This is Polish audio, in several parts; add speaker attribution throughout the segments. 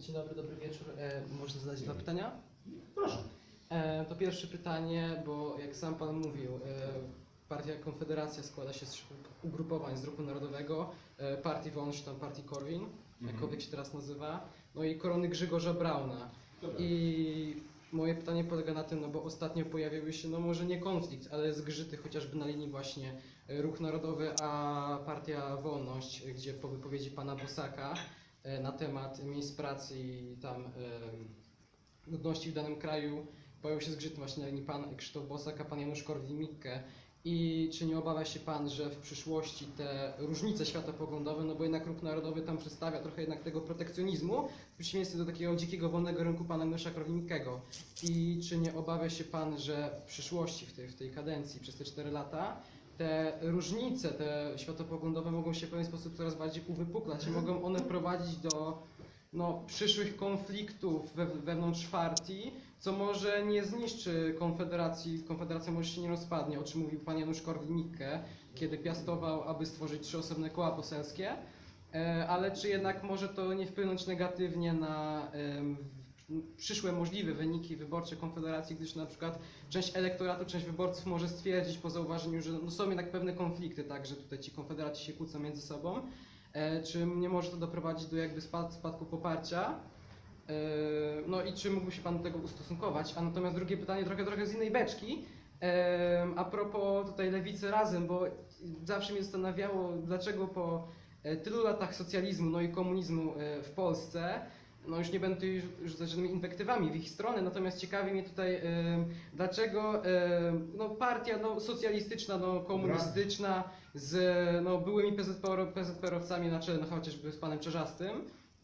Speaker 1: Dzień dobry, dobry wieczór. E, można zadać dwa pytania?
Speaker 2: Proszę.
Speaker 1: E, to pierwsze pytanie, bo jak sam Pan mówił, e, partia Konfederacja składa się z trzech ugrupowań z Ruchu Narodowego, e, partii czy tam partii Korwin,
Speaker 2: Mhm.
Speaker 1: jakkolwiek się teraz nazywa, no i korony Grzegorza Brauna.
Speaker 2: Dobra.
Speaker 1: I moje pytanie polega na tym, no bo ostatnio pojawiły się, no może nie konflikt, ale zgrzyty chociażby na linii właśnie e, Ruch Narodowy, a Partia Wolność, gdzie po wypowiedzi pana Bosaka na temat miejsc pracy i tam ludności w danym kraju pojawił się zgrzyt właśnie pan Krzysztof Bosak, a pan Janusz Korwin-Mikke. I czy nie obawia się pan, że w przyszłości te różnice światopoglądowe, no bo jednak ruch narodowy tam przedstawia trochę jednak tego protekcjonizmu, w przeciwieństwie do takiego dzikiego, wolnego rynku pana Janusza Korwin-Mikkego. I czy nie obawia się pan, że w przyszłości, w tej, w tej kadencji, przez te 4 lata, te różnice, te światopoglądowe mogą się w pewien sposób coraz bardziej uwypuklać i mogą one prowadzić do no, przyszłych konfliktów we, wewnątrz partii, co może nie zniszczy Konfederacji, Konfederacja może się nie rozpadnie, o czym mówił pan Janusz Korwin-Mikke, kiedy piastował, aby stworzyć trzy osobne koła poselskie, E, ale czy jednak może to nie wpłynąć negatywnie na przyszłe możliwe wyniki wyborcze Konfederacji, gdyż na przykład część elektoratu, część wyborców może stwierdzić po zauważeniu, że no są jednak pewne konflikty, tak, że tutaj ci konfederaci się kłócą między sobą, E, czy nie może to doprowadzić do jakby spad, spadku poparcia? E, No i czy mógłby się Pan do tego ustosunkować? A natomiast drugie pytanie trochę, trochę z innej beczki. E, A propos tutaj lewicy razem, bo zawsze mnie zastanawiało, dlaczego po e, tylu latach socjalizmu no i komunizmu e, w Polsce, no już nie będę już rzucać żadnymi inwektywami w ich stronę, natomiast ciekawi mnie tutaj, e, dlaczego e, no, partia no, socjalistyczna, no, komunistyczna, z no, byłymi PZPR, PZPR-owcami na czele, no, chociażby z panem Czerzastym.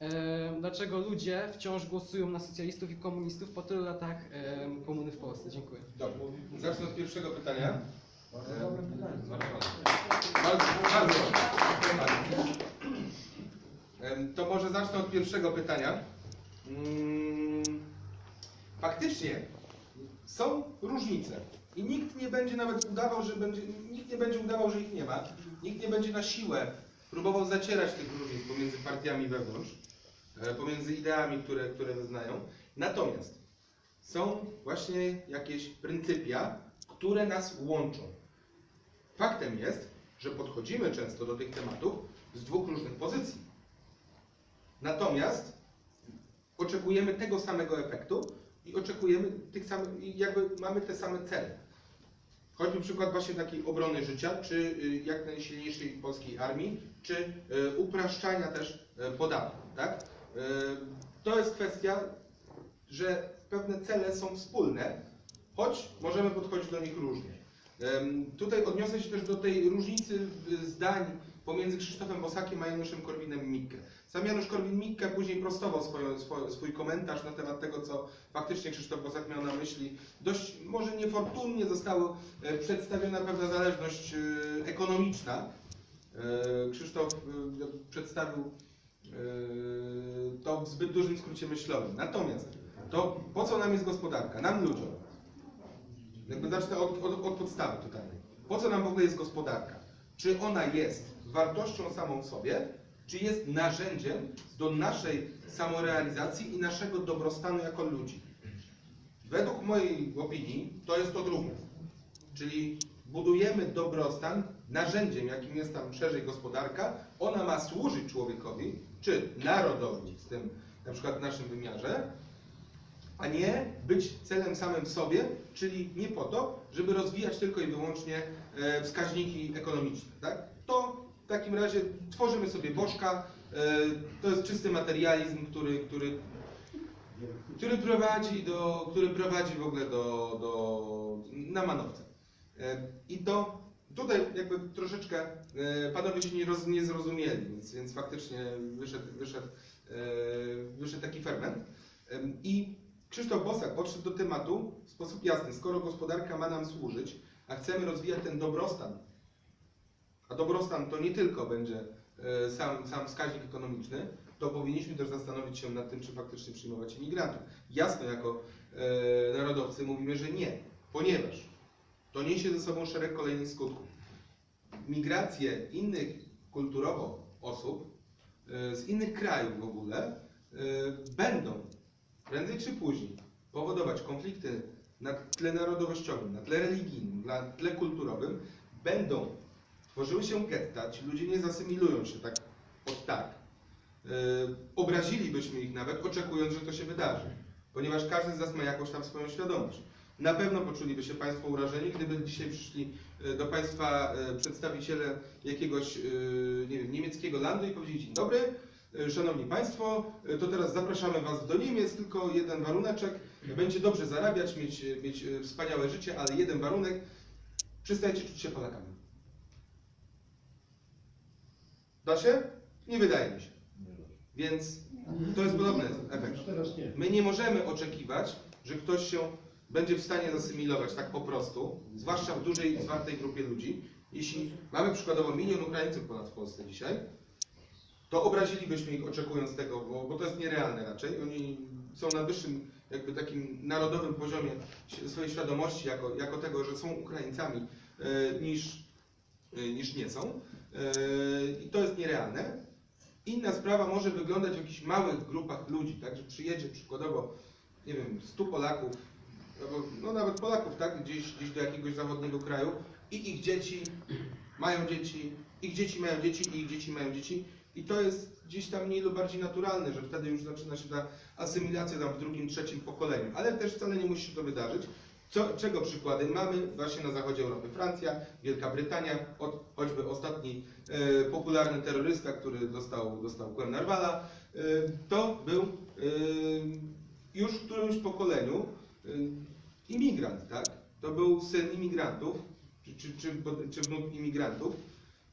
Speaker 1: E, dlaczego ludzie wciąż głosują na socjalistów i komunistów po tylu latach e, komuny w Polsce? Dziękuję.
Speaker 2: Dobrze. Zacznę od pierwszego pytania.
Speaker 3: Bardzo dobre pytanie.
Speaker 2: Bardzo, bardzo. Em, To może zacznę od pierwszego pytania. Mm, Faktycznie są różnice i nikt nie będzie nawet udawał, że będzie, nikt nie będzie udawał, że ich nie ma. Nikt nie będzie na siłę próbował zacierać tych różnic pomiędzy partiami wewnątrz, e, pomiędzy ideami, które, które wyznają. Natomiast są właśnie jakieś pryncypia, które nas łączą. Faktem jest, że podchodzimy często do tych tematów z dwóch różnych pozycji. Natomiast oczekujemy tego samego efektu i oczekujemy tych samych, jakby mamy te same cele. Choćby przykład właśnie takiej obrony życia, czy y, jak najsilniejszej polskiej armii, czy y, upraszczania też y, podatków. Tak? To jest kwestia, że pewne cele są wspólne, choć możemy podchodzić do nich różnie. Tutaj odniosę się też do tej różnicy zdań pomiędzy Krzysztofem Bosakiem a Januszem Korwinem-Mikke. Sam Janusz Korwin-Mikke później prostował swój, swój komentarz na temat tego, co faktycznie Krzysztof Bosak miał na myśli. Dość może niefortunnie została e, przedstawiona pewna zależność e, ekonomiczna. E, Krzysztof e, przedstawił to w zbyt dużym skrócie myślowym. Natomiast to po co nam jest gospodarka? Nam ludziom. Jakby zacznę od, od, od podstawy totalnej. Po co nam w ogóle jest gospodarka? Czy ona jest wartością samą w sobie, czy jest narzędziem do naszej samorealizacji i naszego dobrostanu jako ludzi? Według mojej opinii to jest to drugie. Czyli budujemy dobrostan narzędziem, jakim jest tam szerzej gospodarka. Ona ma służyć człowiekowi, czy narodowi w tym na przykład naszym wymiarze, a nie być celem samym w sobie, czyli nie po to, żeby rozwijać tylko i wyłącznie e, wskaźniki ekonomiczne. Tak? To w takim razie tworzymy sobie bożka, e, to jest czysty materializm, który, który, który, prowadzi, do, który prowadzi w ogóle do, do, na manowce. E, I to tutaj jakby troszeczkę panowie się nie, roz, nie zrozumieli, więc, więc faktycznie wyszedł, wyszedł, wyszedł taki ferment. I Krzysztof Bosak podszedł do tematu w sposób jasny. Skoro gospodarka ma nam służyć, a chcemy rozwijać ten dobrostan, a dobrostan to nie tylko będzie e, sam, sam wskaźnik ekonomiczny, to powinniśmy też zastanowić się nad tym, czy faktycznie przyjmować imigrantów. Jasno, jako e, narodowcy mówimy, że nie, ponieważ to niesie ze sobą szereg kolejnych skutków. Migracje innych kulturowo osób e, z innych krajów w ogóle będą prędzej czy później powodować konflikty na tle narodowościowym, na tle religijnym, na tle kulturowym, będą tworzyły się getta, ci ludzie nie zasymilują się tak od tak. Yy, obrazilibyśmy ich nawet, oczekując, że to się wydarzy, ponieważ każdy z nas ma jakąś tam swoją świadomość. Na pewno poczuliby się Państwo urażeni, gdyby dzisiaj przyszli yy, do Państwa yy, przedstawiciele jakiegoś nie wiem, niemieckiego landu i powiedzieli Dzień dobry, Szanowni Państwo, yy, to teraz zapraszamy Was do Niemiec, tylko jeden waruneczek, będzie dobrze zarabiać, mieć, mieć yy, wspaniałe życie, ale jeden warunek, przestajecie czuć się Polakami. Da się? Nie wydaje mi się. Więc to jest podobny efekt. My nie możemy oczekiwać, że ktoś się będzie w stanie zasymilować tak po prostu, zwłaszcza w dużej, zwartej grupie ludzi. Jeśli mamy przykładowo milion Ukraińców ponad w Polsce dzisiaj, to obrazilibyśmy ich oczekując tego, bo, bo to jest nierealne raczej. Oni są na wyższym jakby takim narodowym poziomie swojej świadomości jako, jako tego, że są Ukraińcami e, niż, e, niż nie są. E, I to jest nierealne. Inna sprawa może wyglądać w jakichś małych grupach ludzi, tak, że przyjedzie przykładowo, nie wiem, 100 Polaków, albo no nawet Polaków, tak, gdzieś, gdzieś do jakiegoś zachodniego kraju i ich dzieci mają dzieci, ich dzieci mają dzieci i ich dzieci mają dzieci i to jest gdzieś tam mniej lub bardziej naturalne, że wtedy już zaczyna się ta asymilacja tam w drugim, trzecim pokoleniu, ale też wcale nie musi się to wydarzyć. Co, czego przykłady mamy właśnie na zachodzie Europy? Francja, Wielka Brytania, od, choćby ostatni e, popularny terrorysta, który dostał, dostał Narwala, e, to był e, już w którymś pokoleniu e, imigrant, tak? To był syn imigrantów, czy, czy, czy, czy wnuk imigrantów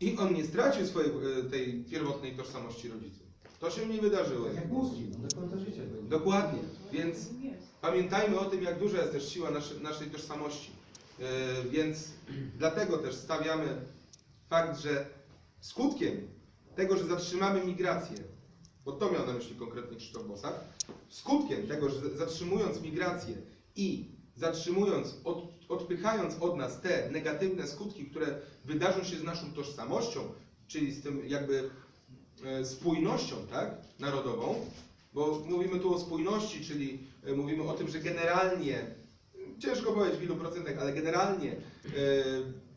Speaker 2: i on nie stracił swojej e, tej pierwotnej tożsamości rodziców. To się nie wydarzyło.
Speaker 3: Jak muski, no do końca życia.
Speaker 2: Dokładnie, więc pamiętajmy o tym, jak duża jest też siła naszej, naszej tożsamości. Yy, więc dlatego też stawiamy fakt, że skutkiem tego, że zatrzymamy migrację, bo to miał na myśli konkretnie Krzysztof Bosak, skutkiem tego, że zatrzymując migrację i zatrzymując, od, odpychając od nas te negatywne skutki, które wydarzą się z naszą tożsamością, czyli z tym jakby e, spójnością tak, narodową, bo mówimy tu o spójności, czyli e, mówimy o tym, że generalnie, ciężko powiedzieć w ilu procentach, ale generalnie e,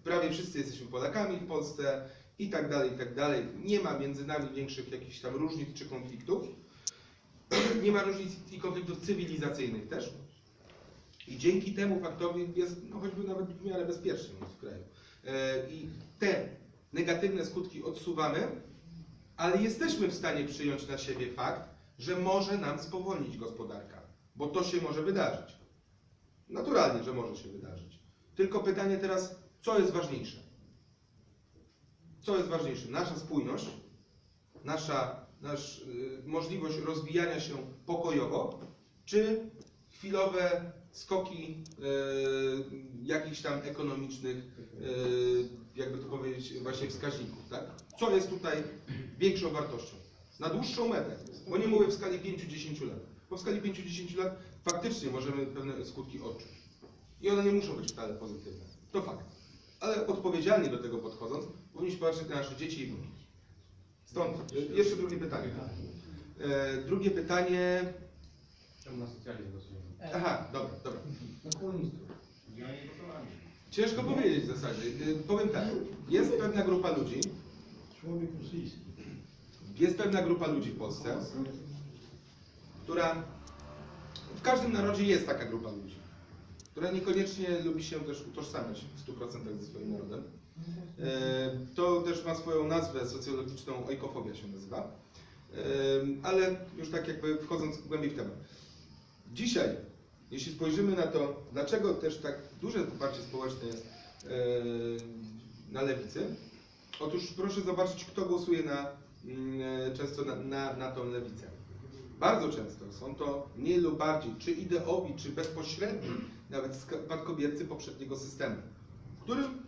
Speaker 2: prawie wszyscy jesteśmy Polakami w Polsce i tak dalej, i tak dalej. Nie ma między nami większych jakichś tam różnic czy konfliktów. Nie ma różnic i konfliktów cywilizacyjnych też. I dzięki temu faktowi jest no, choćby nawet w miarę bezpieczny w kraju. E, I te negatywne skutki odsuwamy, ale jesteśmy w stanie przyjąć na siebie fakt, że może nam spowolnić gospodarka, bo to się może wydarzyć. Naturalnie, że może się wydarzyć. Tylko pytanie teraz, co jest ważniejsze? Co jest ważniejsze? Nasza spójność, nasza nasz, y, możliwość rozwijania się pokojowo, czy chwilowe skoki y, jakichś tam ekonomicznych, y, jakby to powiedzieć, właśnie wskaźników. Tak? Co jest tutaj większą wartością? Na dłuższą metę, bo nie mówię w skali 5-10 lat, bo w skali 5-10 lat faktycznie możemy pewne skutki odczuć. I one nie muszą być wcale pozytywne. To fakt. Ale odpowiedzialnie do tego podchodząc, powinniśmy patrzeć na nasze dzieci i wnuki. Stąd jeszcze drugie pytanie. E, drugie pytanie.
Speaker 4: Czemu na socjalizm głosujemy?
Speaker 2: Aha, dobra, dobra.
Speaker 3: Na komunistów.
Speaker 4: Ja nie głosowałem.
Speaker 2: Ciężko powiedzieć w zasadzie. Y, Powiem tak. Jest pewna grupa ludzi,
Speaker 3: Człowiek rosyjski.
Speaker 2: jest pewna grupa ludzi w Polsce, która w każdym narodzie jest taka grupa ludzi, która niekoniecznie lubi się też utożsamiać w 100% ze swoim narodem. E, To też ma swoją nazwę socjologiczną, ojkofobia się nazywa. E, Ale już tak jakby wchodząc głębiej w temat. Dzisiaj, jeśli spojrzymy na to, dlaczego też tak duże poparcie społeczne jest na lewicy, otóż proszę zobaczyć, kto głosuje na, mm, e, często na, na, na tą lewicę. Bardzo często są to mniej lub bardziej, czy ideowi, czy bezpośredni, nawet spadkobiercy poprzedniego systemu, w którym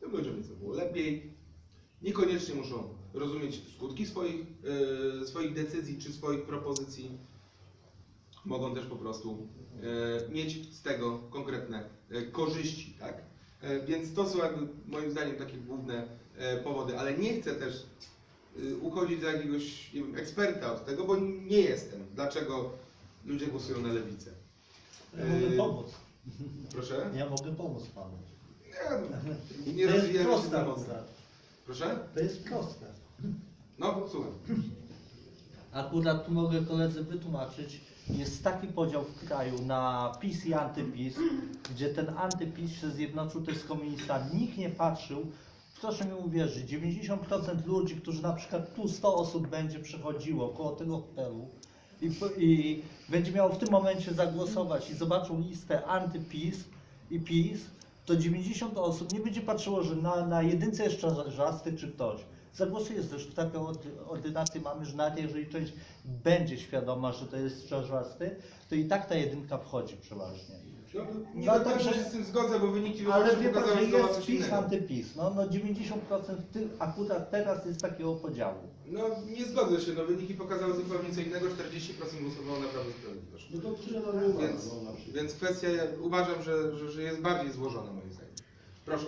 Speaker 2: tym ludziom nieco było lepiej, niekoniecznie muszą rozumieć skutki swoich, e, swoich decyzji czy swoich propozycji, mogą też po prostu e, mieć z tego konkretne e, korzyści, tak? E, Więc to są jakby moim zdaniem takie główne powody, ale nie chcę też uchodzić za jakiegoś nie wiem, eksperta od tego, bo nie jestem. Dlaczego ludzie głosują na lewicę?
Speaker 5: Ja mogę pomóc.
Speaker 2: Proszę?
Speaker 5: Ja mogę pomóc panu.
Speaker 2: Nie, nie
Speaker 5: to jest
Speaker 2: mocno.
Speaker 5: akurat.
Speaker 2: Proszę?
Speaker 5: To jest proste.
Speaker 2: No, słucham.
Speaker 5: Akurat tu mogę koledze wytłumaczyć. Jest taki podział w kraju na PiS i antyPiS, gdzie ten antyPiS się zjednoczył też z komunistami. Nikt nie patrzył, proszę mi uwierzyć, 90% ludzi, którzy na przykład tu 100 osób będzie przechodziło koło tego hotelu i, i będzie miało w tym momencie zagłosować i zobaczą listę antyPiS i PiS, to 90 osób nie będzie patrzyło, że na, na jedynce jest Czarzasty czy ktoś. Zagłosuje zresztą taką ordy- ordynację mamy, że nawet jeżeli część będzie świadoma, że to jest Czarzasty, to i tak ta jedynka wchodzi przeważnie.
Speaker 2: No, nie
Speaker 5: No,
Speaker 2: końca
Speaker 5: także-
Speaker 2: się z tym zgodzę, bo wyniki
Speaker 5: Ale wie pan, że jest PiS, antyPiS. No, no 90% ty, akurat teraz jest takiego podziału.
Speaker 2: No nie zgodzę się, no wyniki pokazały zupełnie co innego, 40% głosowało na Prawo i Sprawiedliwość.
Speaker 3: No to uwaga,
Speaker 2: Więc,
Speaker 3: no
Speaker 2: więc kwestia, ja uważam, że, że, że jest bardziej złożona moim zdaniem.